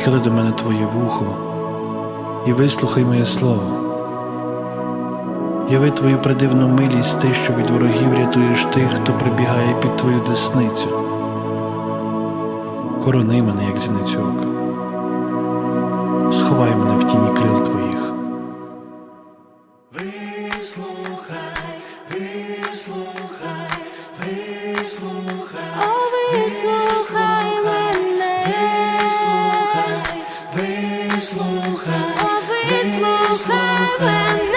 прихили до мене Твоє вухо і вислухай моє слово. Яви Твою придивну милість, ти, що від ворогів рятуєш тих, хто прибігає під Твою десницю. Корони мене, як зіницю ока. сховай мене в тіні крил Твоїх. Вислухай, вислухай, вислухай, вислухай. слухав мене.